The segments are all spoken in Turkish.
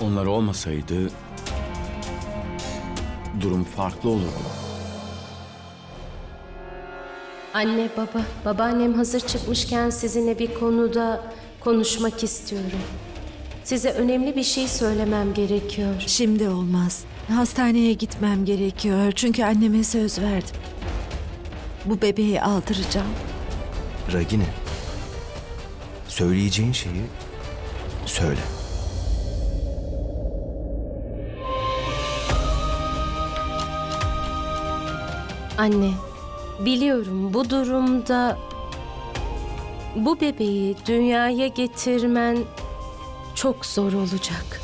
Onlar olmasaydı durum farklı olurdu. Anne baba, babaannem hazır çıkmışken sizinle bir konuda konuşmak istiyorum. Size önemli bir şey söylemem gerekiyor. Şimdi olmaz. Hastaneye gitmem gerekiyor çünkü anneme söz verdim. Bu bebeği aldıracağım. Ragini. Söyleyeceğin şeyi söyle. Anne, biliyorum bu durumda bu bebeği dünyaya getirmen çok zor olacak.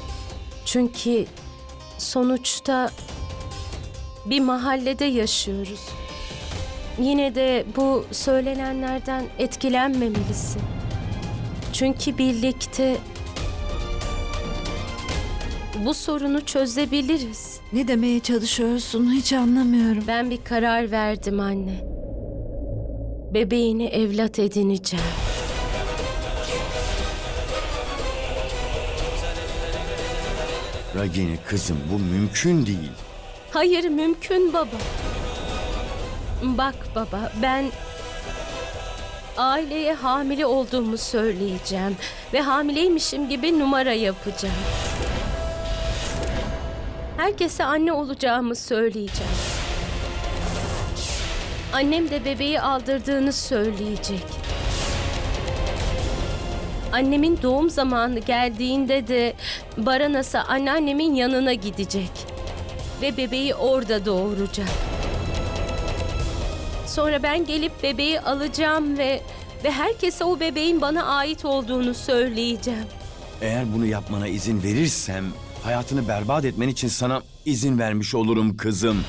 Çünkü sonuçta bir mahallede yaşıyoruz. Yine de bu söylenenlerden etkilenmemelisin. Çünkü birlikte bu sorunu çözebiliriz. Ne demeye çalışıyorsun hiç anlamıyorum. Ben bir karar verdim anne. Bebeğini evlat edineceğim. Ragini kızım bu mümkün değil. Hayır mümkün baba. Bak baba ben aileye hamile olduğumu söyleyeceğim ve hamileymişim gibi numara yapacağım. Herkese anne olacağımı söyleyeceğim. Annem de bebeği aldırdığını söyleyecek. Annemin doğum zamanı geldiğinde de Baranas'a anneannemin yanına gidecek ve bebeği orada doğuracak. Sonra ben gelip bebeği alacağım ve ve herkese o bebeğin bana ait olduğunu söyleyeceğim. Eğer bunu yapmana izin verirsem hayatını berbat etmen için sana izin vermiş olurum kızım.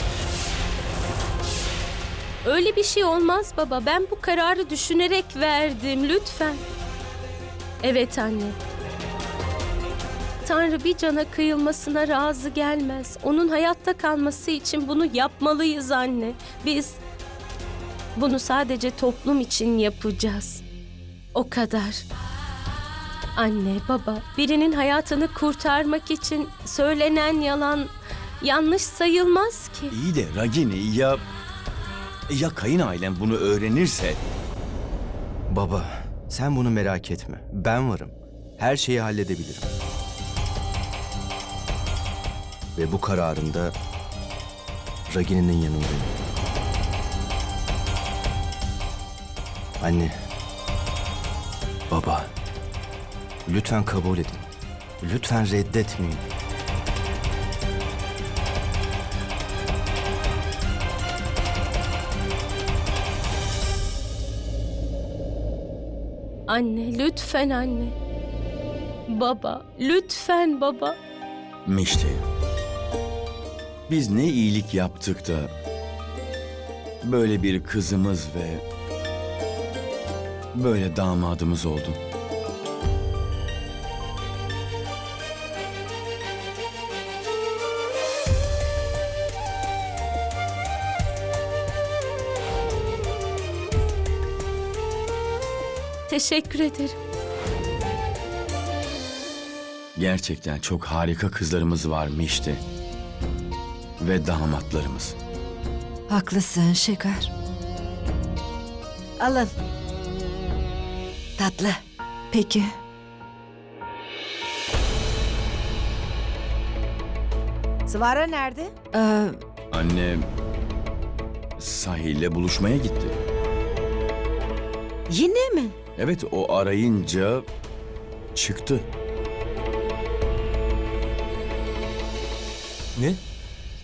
Öyle bir şey olmaz baba. Ben bu kararı düşünerek verdim. Lütfen. Evet anne. Tanrı bir cana kıyılmasına razı gelmez. Onun hayatta kalması için bunu yapmalıyız anne. Biz bunu sadece toplum için yapacağız. O kadar. Anne, baba, birinin hayatını kurtarmak için söylenen yalan yanlış sayılmaz ki. İyi de Ragini ya ya kayınailen bunu öğrenirse Baba, sen bunu merak etme. Ben varım. Her şeyi halledebilirim. Ve bu kararında Ragini'nin yanındayım. Anne, baba, lütfen kabul edin. Lütfen reddetmeyin. Anne, lütfen anne. Baba, lütfen baba. Mişti. Biz ne iyilik yaptık da böyle bir kızımız ve böyle damadımız oldu. Teşekkür ederim. Gerçekten çok harika kızlarımız var Mişti. Ve damatlarımız. Haklısın Şeker. Alın. Tatlı. Peki. Svara nerede? Ee, Annem sahille buluşmaya gitti. Yine mi? Evet o arayınca çıktı. Ne?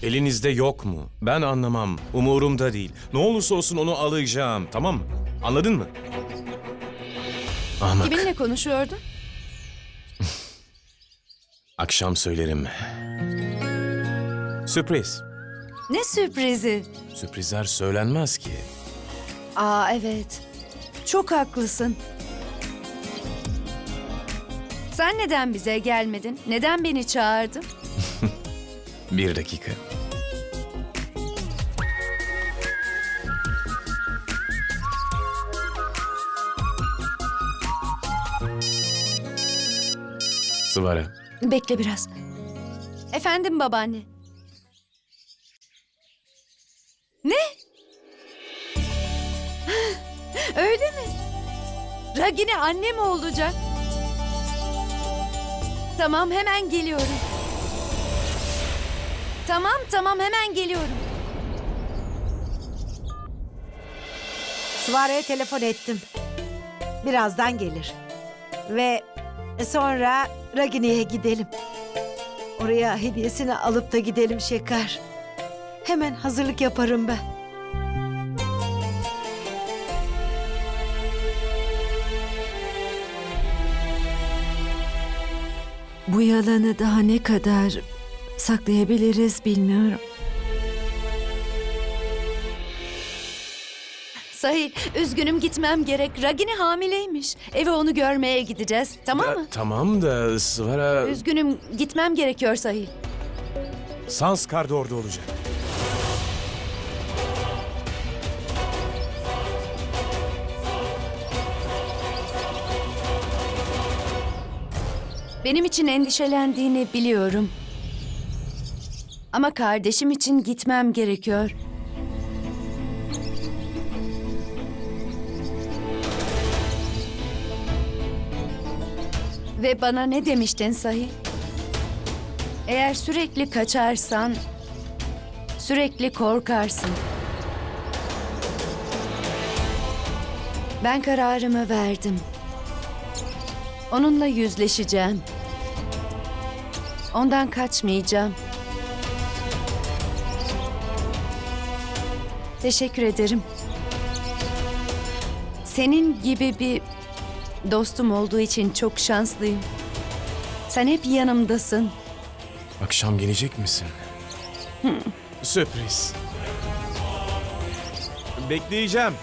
Elinizde yok mu? Ben anlamam. Umurumda değil. Ne olursa olsun onu alacağım. Tamam mı? Anladın mı? Ahmak. Kiminle konuşuyordun? Akşam söylerim. Sürpriz. Ne sürprizi? Sürprizler söylenmez ki. Aa evet. Çok haklısın. Sen neden bize gelmedin? Neden beni çağırdın? Bir dakika. Sıvara. bekle biraz. Efendim babaanne. Ragini anne mi olacak? Tamam hemen geliyorum. Tamam tamam hemen geliyorum. Svara'ya telefon ettim. Birazdan gelir. Ve sonra Ragini'ye gidelim. Oraya hediyesini alıp da gidelim Şeker. Hemen hazırlık yaparım ben. Bu yalanı daha ne kadar saklayabiliriz bilmiyorum. Sahil, üzgünüm gitmem gerek. Ragini hamileymiş. Eve onu görmeye gideceğiz. Tamam Ya, mı? tamam da Svara... Üzgünüm, gitmem gerekiyor Sahil. Sanskar da orada olacak. Benim için endişelendiğini biliyorum. Ama kardeşim için gitmem gerekiyor. Ve bana ne demiştin Sahil? Eğer sürekli kaçarsan, sürekli korkarsın. Ben kararımı verdim. Onunla yüzleşeceğim. Ondan kaçmayacağım. Teşekkür ederim. Senin gibi bir dostum olduğu için çok şanslıyım. Sen hep yanımdasın. Akşam gelecek misin? Sürpriz. Bekleyeceğim.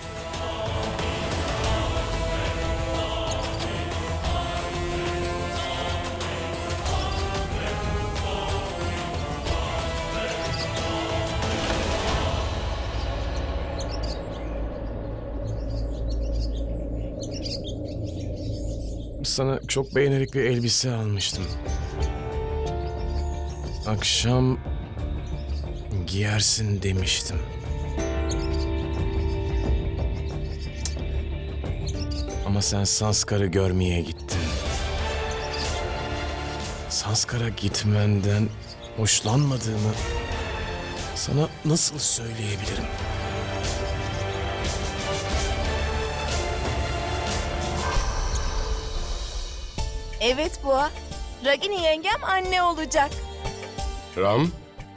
Sana çok beğenerek bir elbise almıştım. Akşam giyersin demiştim. Ama sen Sanskar'ı görmeye gittin. Sanskar'a gitmenden hoşlanmadığımı sana nasıl söyleyebilirim? Evet Boğa. Ragini yengem anne olacak. Ram,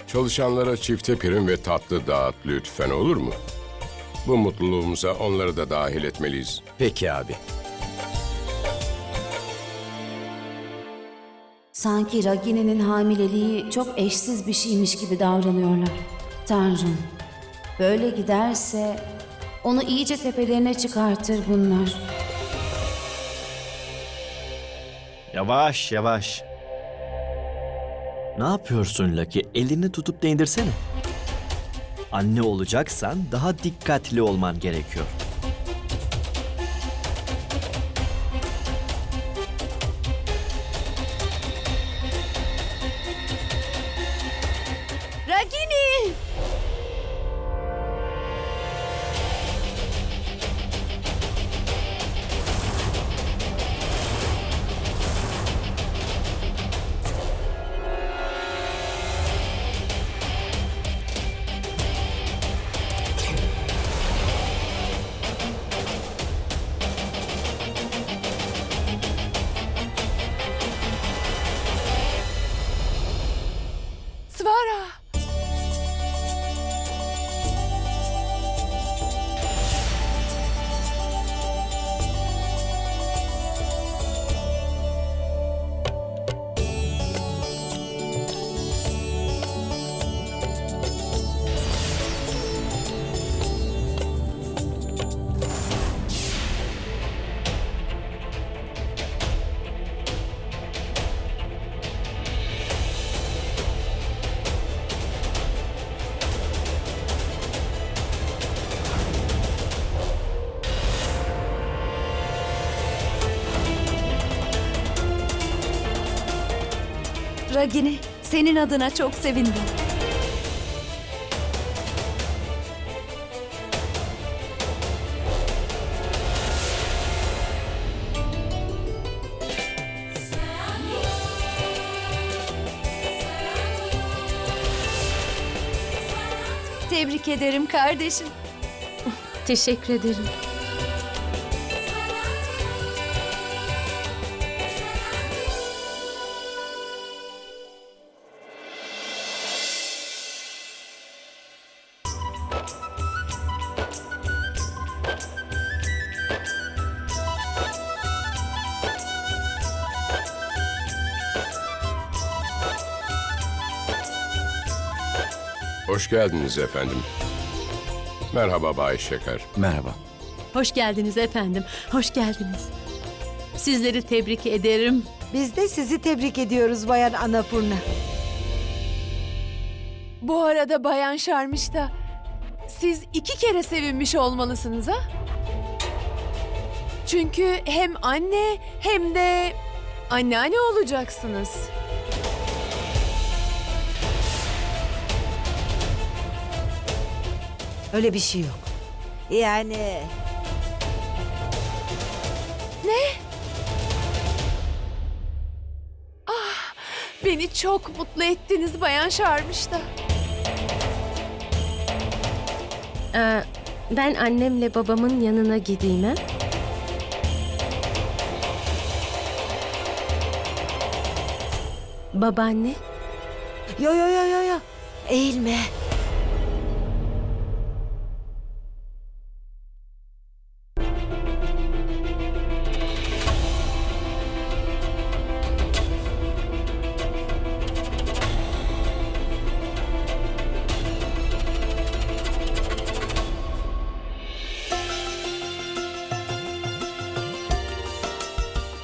çalışanlara çifte prim ve tatlı dağıt lütfen olur mu? Bu mutluluğumuza onları da dahil etmeliyiz. Peki abi. Sanki Ragini'nin hamileliği çok eşsiz bir şeymiş gibi davranıyorlar. Tanrım, böyle giderse onu iyice tepelerine çıkartır bunlar. Yavaş yavaş. Ne yapıyorsun Lucky? Elini tutup değdirsene. Anne olacaksan daha dikkatli olman gerekiyor. Ragini, Senin adına çok sevindim. Tebrik ederim kardeşim. Teşekkür ederim. Hoş geldiniz efendim. Merhaba Bay Şeker. Merhaba. Hoş geldiniz efendim. Hoş geldiniz. Sizleri tebrik ederim. Biz de sizi tebrik ediyoruz Bayan Anapurna. Bu arada Bayan Şarmışta, siz iki kere sevinmiş olmalısınız ha? Çünkü hem anne hem de anneanne olacaksınız. Öyle bir şey yok. Yani Beni çok mutlu ettiniz Bayan Şarmışta. Ee, ben annemle babamın yanına gideyim ha? Babaanne, yo yo yo yo yo. Eğilme.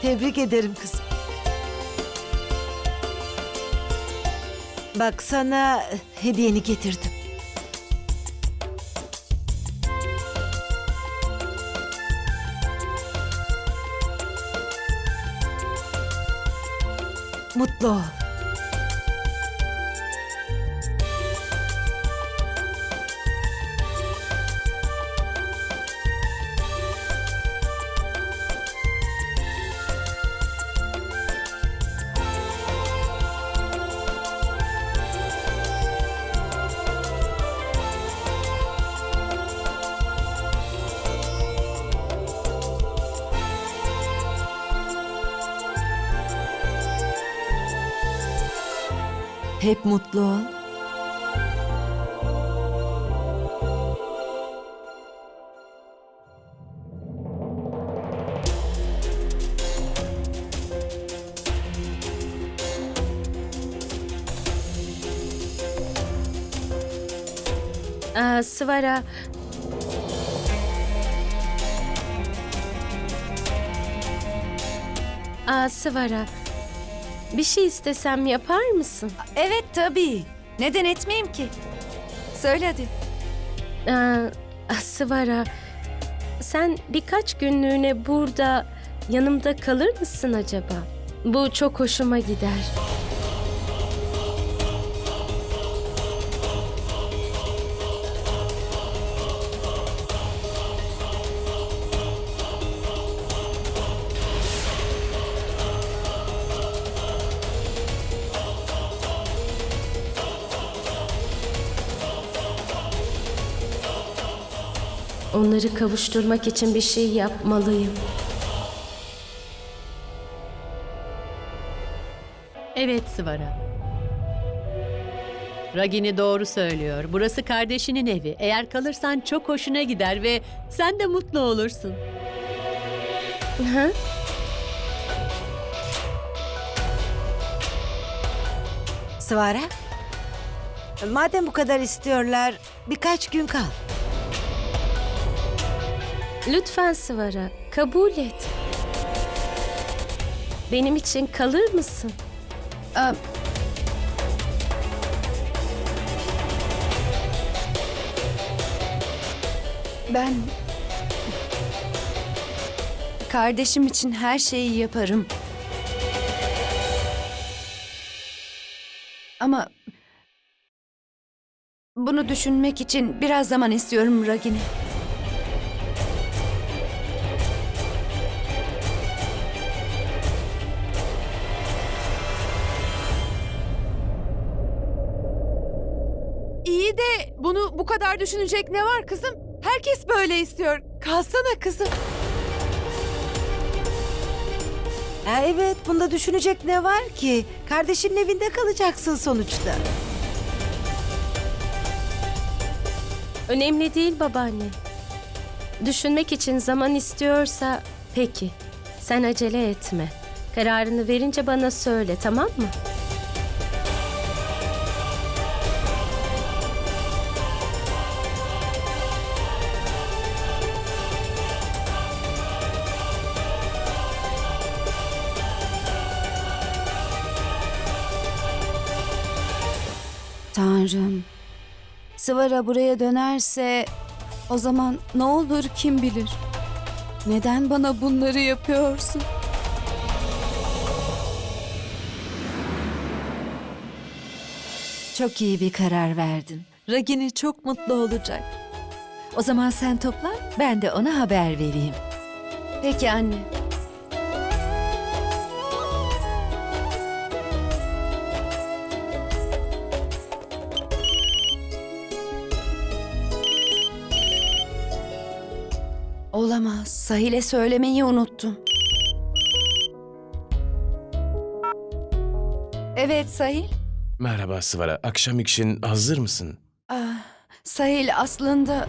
Tebrik ederim kızım. Bak sana hediyeni getirdim. Mutlu ol. Hep mutlu ol. Aa, Sıvara... Aa, Sıvara, bir şey istesem yapar mısın? Evet tabii. Neden etmeyeyim ki? Söyle hadi. Aa, Sıvara, sen birkaç günlüğüne burada yanımda kalır mısın acaba? Bu çok hoşuma gider. Onları kavuşturmak için bir şey yapmalıyım. Evet Sıvara. Ragini doğru söylüyor. Burası kardeşinin evi. Eğer kalırsan çok hoşuna gider ve sen de mutlu olursun. Hı? Svara. Madem bu kadar istiyorlar birkaç gün kal. Lütfen Sıvara, kabul et. Benim için kalır mısın? Aa, ben kardeşim için her şeyi yaparım. Ama bunu düşünmek için biraz zaman istiyorum Ragini. Bu kadar düşünecek ne var kızım? Herkes böyle istiyor. Kalsana kızım. Ha, evet bunda düşünecek ne var ki? Kardeşinin evinde kalacaksın sonuçta. Önemli değil babaanne. Düşünmek için zaman istiyorsa peki. Sen acele etme. Kararını verince bana söyle tamam mı? Tanrım. Sıvara buraya dönerse o zaman ne olur kim bilir? Neden bana bunları yapıyorsun? Çok iyi bir karar verdin. Ragini çok mutlu olacak. O zaman sen toplan, ben de ona haber vereyim. Peki anne. Olamaz. Sahile söylemeyi unuttum. Evet Sahil. Merhaba Sıvara. Akşam için hazır mısın? Ah, Sahil aslında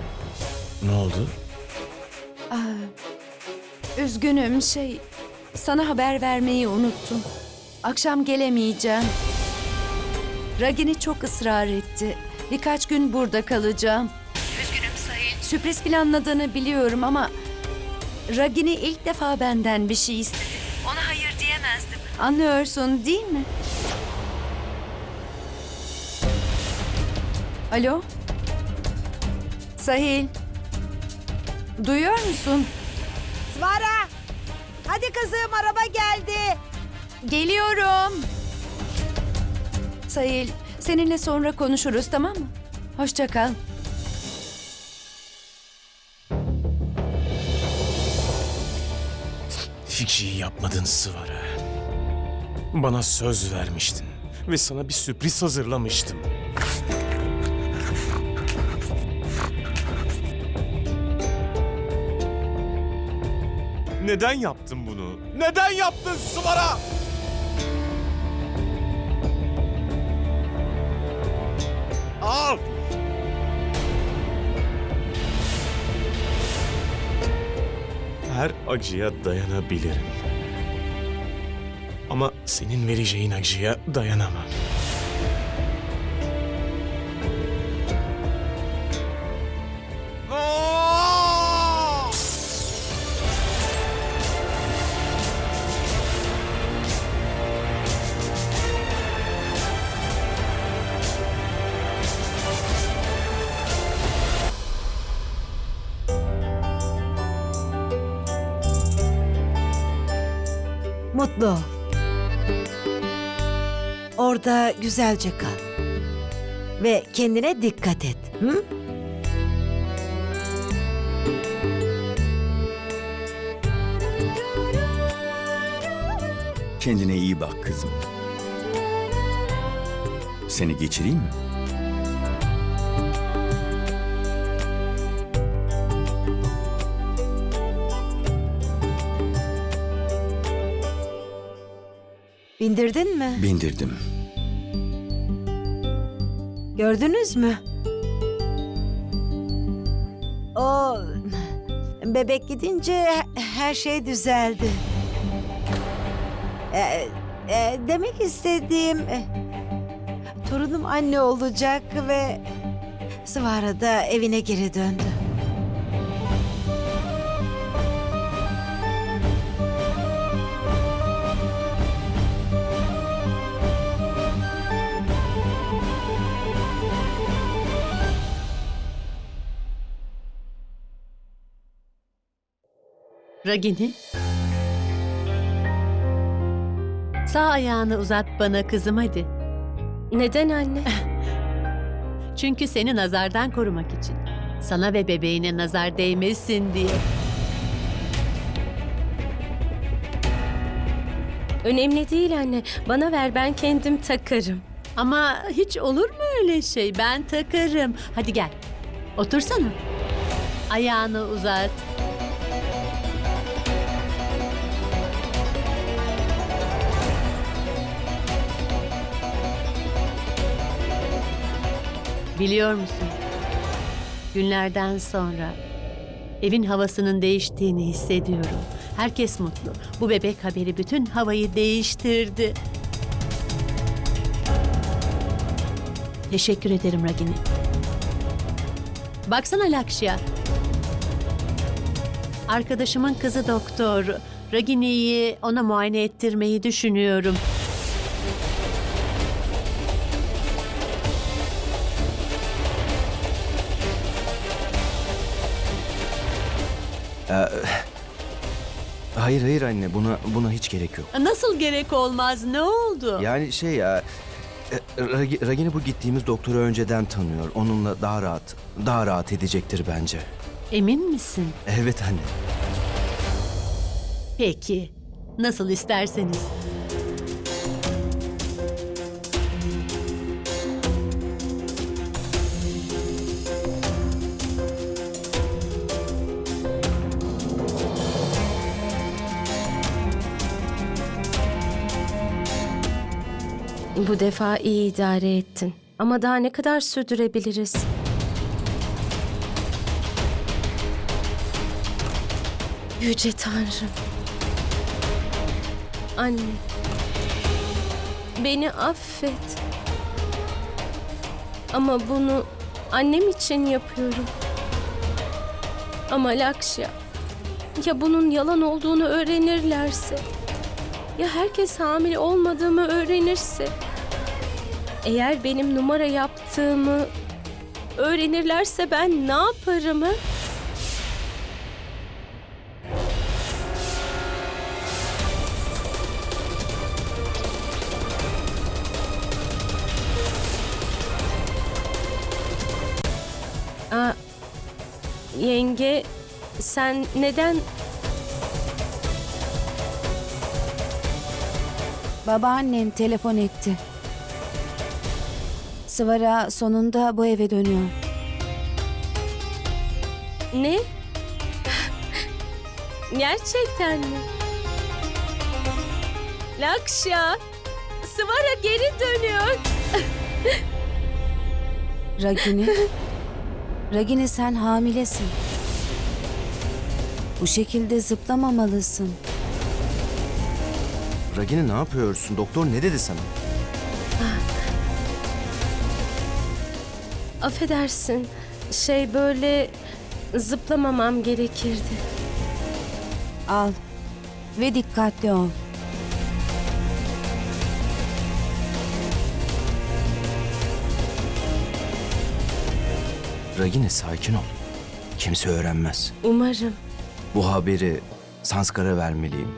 Ne oldu? ah, üzgünüm şey sana haber vermeyi unuttum. Akşam gelemeyeceğim. Ragini çok ısrar etti. Birkaç gün burada kalacağım. Üzgünüm Sahil. Sürpriz planladığını biliyorum ama Ragini ilk defa benden bir şey istedi. Ona hayır diyemezdim. Anlıyorsun değil mi? Alo? Sahil. Duyuyor musun? Svara! Hadi kızım araba geldi. Geliyorum. Sahil, seninle sonra konuşuruz tamam mı? Hoşça kal. İyi yapmadın Sıvara. Bana söz vermiştin ve sana bir sürpriz hazırlamıştım. Neden yaptın bunu? Neden yaptın Sıvara? Her acıya dayanabilirim. Ama senin vereceğin acıya dayanamam. Orada güzelce kal. Ve kendine dikkat et. Hı? Kendine iyi bak kızım. Seni geçireyim mi? Bindirdin mi? Bindirdim. Gördünüz mü? O bebek gidince her şey düzeldi. Ee, e, demek istediğim e, torunum anne olacak ve Svara da evine geri döndü. Ragini. Sağ ayağını uzat bana kızım hadi. Neden anne? Çünkü seni nazardan korumak için. Sana ve bebeğine nazar değmesin diye. Önemli değil anne. Bana ver ben kendim takarım. Ama hiç olur mu öyle şey? Ben takarım. Hadi gel. Otursana. Ayağını uzat. Biliyor musun? Günlerden sonra evin havasının değiştiğini hissediyorum. Herkes mutlu. Bu bebek haberi bütün havayı değiştirdi. Teşekkür ederim Ragini. Baksana Lakşya. Arkadaşımın kızı doktor. Ragini'yi ona muayene ettirmeyi düşünüyorum. Hayır hayır anne buna buna hiç gerek yok. Nasıl gerek olmaz? Ne oldu? Yani şey ya e, Ragi- Ragini bu gittiğimiz doktoru önceden tanıyor. Onunla daha rahat daha rahat edecektir bence. Emin misin? Evet anne. Peki. Nasıl isterseniz. Bu defa iyi idare ettin. Ama daha ne kadar sürdürebiliriz? Yüce Tanrım. Anne. Beni affet. Ama bunu annem için yapıyorum. Ama Lakşya, ya bunun yalan olduğunu öğrenirlerse? Ya herkes hamile olmadığımı öğrenirse? Eğer benim numara yaptığımı öğrenirlerse ben ne yaparım ha? Aa, yenge sen neden Babaannen telefon etti. Sıvara sonunda bu eve dönüyor. ne? Gerçekten mi? Lakşa, Sıvara geri dönüyor. Ragini. Ragini sen hamilesin. Bu şekilde zıplamamalısın. Ragini ne yapıyorsun? Doktor ne dedi sana? Affedersin. Şey böyle zıplamamam gerekirdi. Al ve dikkatli ol. Ragini sakin ol. Kimse öğrenmez. Umarım. Bu haberi Sanskar'a vermeliyim.